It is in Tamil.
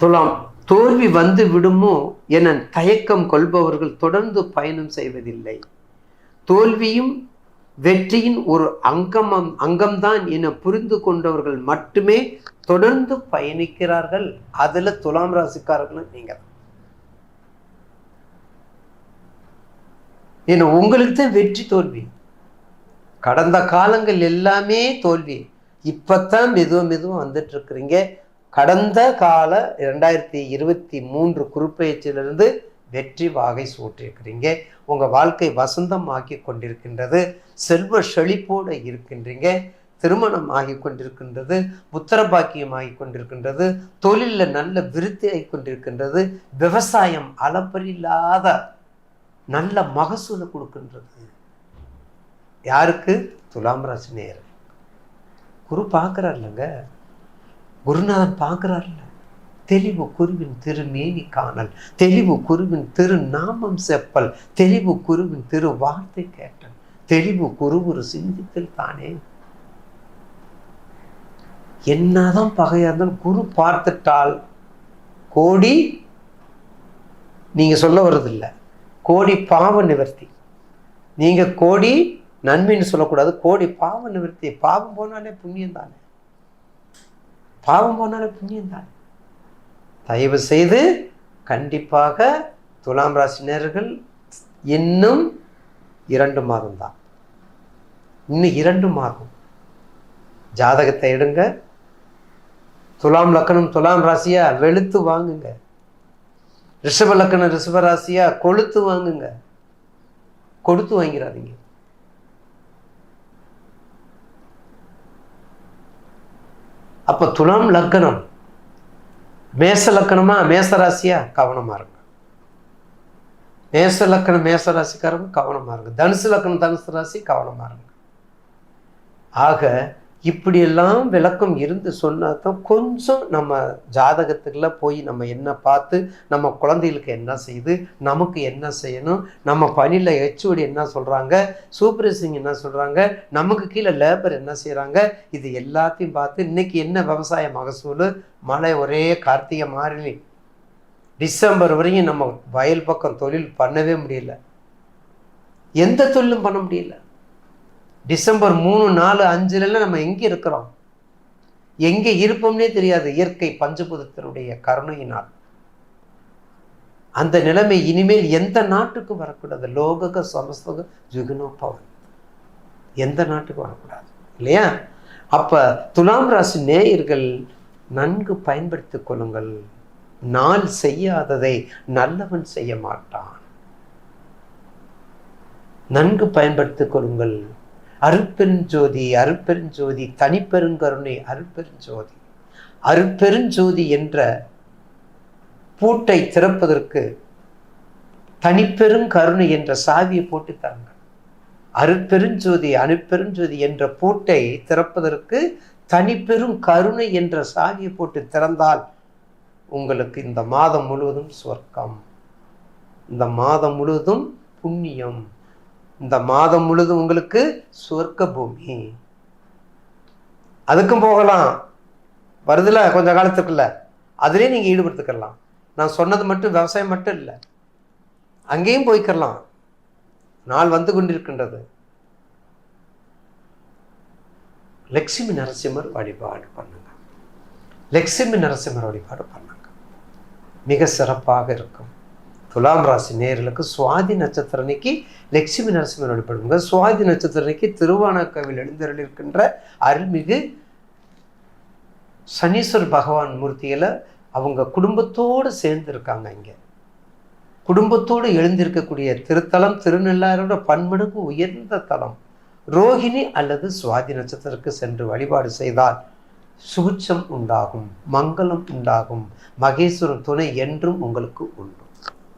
துலாம் தோல்வி வந்து விடுமோ என தயக்கம் கொள்பவர்கள் தொடர்ந்து பயணம் செய்வதில்லை. தோல்வியும் வெற்றியின் ஒரு அங்கம் அங்கம்தான் என புரிந்து கொண்டவர்கள் மட்டுமே தொடர்ந்து பயணிக்கிறார்கள். அதுல துலாம் ராசிக்காரர்களும் நீங்க தான் ஏன்னா உங்களுக்கு தான் வெற்றி தோல்வி. கடந்த காலங்கள் எல்லாமே தோல்வி. இப்போத்தான் மெதுவாக மெதுவாக வந்துட்டு இருக்கிறீங்க. கடந்த கால இரண்டாயிரத்தி இருபத்தி மூன்று குறிப்பெயர்ச்சியிலிருந்து வெற்றி வாகை சூட்டிருக்கிறீங்க உங்கள் வாழ்க்கை வசந்தம் ஆக்கி கொண்டிருக்கின்றது. செல்வ செழிப்போடு இருக்கின்றீங்க. திருமணம் ஆகி கொண்டிருக்கின்றது. புத்திர பாக்கியம் ஆகி கொண்டிருக்கின்றது. தொழிலில் நல்ல விருத்தி ஆகி கொண்டிருக்கின்றது. விவசாயம் அளப்பரில்லாத நல்ல மகசூலை கொடுக்கின்றது. யாருக்கு? துலாம் ராசி நேர் குரு பார்க்குறாருலங்க. குருநாதன் பார்க்குறாருல்ல தெளிவு குருவின் திருமேனி காணல் தெளிவு குருவின் திரு நாமம் செப்பல் தெளிவு குருவின் திரு வார்த்தை கேட்டல் தெளிவு குரு ஒரு சிந்தித்தல் தானே. என்னதான் பகையா இருந்தாலும் குரு பார்த்துட்டால் கோடி நீங்க சொல்ல வர்றதில்ல. கோடி பாவ நிவர்த்தி. நீங்க கோடி நன்மைன்னு சொல்லக்கூடாது கோடி பாவ நிவர்த்தி. பாவம் போனாலே புண்ணியம் தானே. பாவம் போனாலும் புண்ணியம் தான். தயவு செய்து கண்டிப்பாக துலாம் ராசினியர்கள் இன்னும் இரண்டு மாதம் தான். இன்னும் இரண்டு மாதம். ஜாதகத்தை எடுங்க. துலாம் லக்கணம் துலாம் ராசியா வெளுத்து வாங்குங்க. ரிஷப லக்கணம் ரிஷப ராசியா கொளுத்து வாங்குங்க. கொடுத்து வாங்கிறாதீங்க. அப்போ துலாம் லக்கணம். மேச லக்கணமா? மேச ராசியா? கவனமா இருங்க. மேச லக்கணம் மேச ராசிக்காரங்க கவனமாக இருங்க. தனுசு லக்கணம் தனுசு ராசி கவனமாக இருங்க. ஆக இப்படியெல்லாம் விளக்கம் இருந்து சொன்னால் தான் கொஞ்சம் நம்ம ஜாதகத்துக்குள்ள போய் நம்ம என்ன பார்த்து நம்ம குழந்தைகளுக்கு என்ன செய்து நமக்கு என்ன செய்யணும் நம்ம பணியில் ஹெச்ஓடி என்ன சொல்கிறாங்க சூப்பர்வைசிங் என்ன சொல்கிறாங்க நமக்கு கீழே லேபர் என்ன செய்கிறாங்க இது எல்லாத்தையும் பார்த்து இன்னைக்கு என்ன விவசாய மகசூல்? மழை ஒரே கார்த்திகை மாறிலி. டிசம்பர் வரையும் நம்ம வயல் பக்கம் தொழில் பண்ணவே முடியல. எந்த தொழிலும் பண்ண முடியல. டிசம்பர் மூணு நாலு அஞ்சுலலாம் நம்ம எங்கே இருக்கிறோம்? எங்கே இருப்போம்னே தெரியாது. இயற்கை பஞ்சபூதத்தினுடைய கருணையினால். அந்த நிலைமை இனிமேல் எந்த நாட்டுக்கு வரக்கூடாது? லோகக சமஸ்தக ஜுகுனோ பவன் எந்த நாட்டுக்கு வரக்கூடாது? இல்லையா? அப்போ துலாம் ராசி நேயர்கள் நன்கு பயன்படுத்தி கொள்ளுங்கள். நாள் செய்யாததை நல்லவன் செய்ய மாட்டான். நன்கு பயன்படுத்திக் கொள்ளுங்கள். அருட்பெருஞ்சோதி அருட்பெருஞ்சோதி தனிப்பெருங்கருணை அருட்பெருஞ்சோதி அருட்பெருஞ்சோதி என்ற பூட்டை திறப்பதற்கு தனிப்பெரும் கருணை என்ற சாவியை போட்டு தாங்க அருட்பெருஞ்சோதி அணுப்பெருஞ்சோதி என்ற பூட்டை திறப்பதற்கு தனிப்பெரும் கருணை என்ற சாவியை போட்டு திறந்தால் உங்களுக்கு இந்த மாதம் முழுவதும் சொர்க்கம் இந்த மாதம் முழுவதும் புண்ணியம். இந்த மாதம் முழுதும் உங்களுக்கு சொர்க்க பூமி அதுக்கும் போகலாம். வருதுல கொஞ்ச காலத்துக்குள்ள. அதுலேயும் நீங்கள் ஈடுபடுத்திக்கலாம். நான் சொன்னது மட்டும் விவசாயம் மட்டும் இல்லை. அங்கேயும் போய்க்கலாம் நாள் வந்து கொண்டிருக்கின்றது. லட்சுமி நரசிம்மர் வழிபாடு பண்ணுங்க. லட்சுமி நரசிம்மர் வழிபாடு பண்ணுங்க. மிக சிறப்பாக இருக்கும். துலாம் ராசி நேர்களுக்கு சுவாதி நட்சத்திர அன்னைக்கு லட்சுமி நரசிம்மன் வழிபடுங்க. சுவாதி நட்சத்திர அன்னைக்கு திருவானக்கவில் எழுந்தருள் இருக்கின்ற அருள்மிகு சனீஸ்வர் பகவான் மூர்த்தியில் அவங்க குடும்பத்தோடு சேர்ந்து இருக்காங்க இங்கே. குடும்பத்தோடு எழுந்திருக்கக்கூடிய திருத்தலம் திருநெல்லாரோட பன்மடங்கு உயர்ந்த தலம். ரோகிணி அல்லது சுவாதி நட்சத்திரத்துக்கு சென்று வழிபாடு செய்தால் சுபிட்சம் உண்டாகும் மங்களம் உண்டாகும். மகேஸ்வரன் துணை என்றும் உங்களுக்கு உண்டு.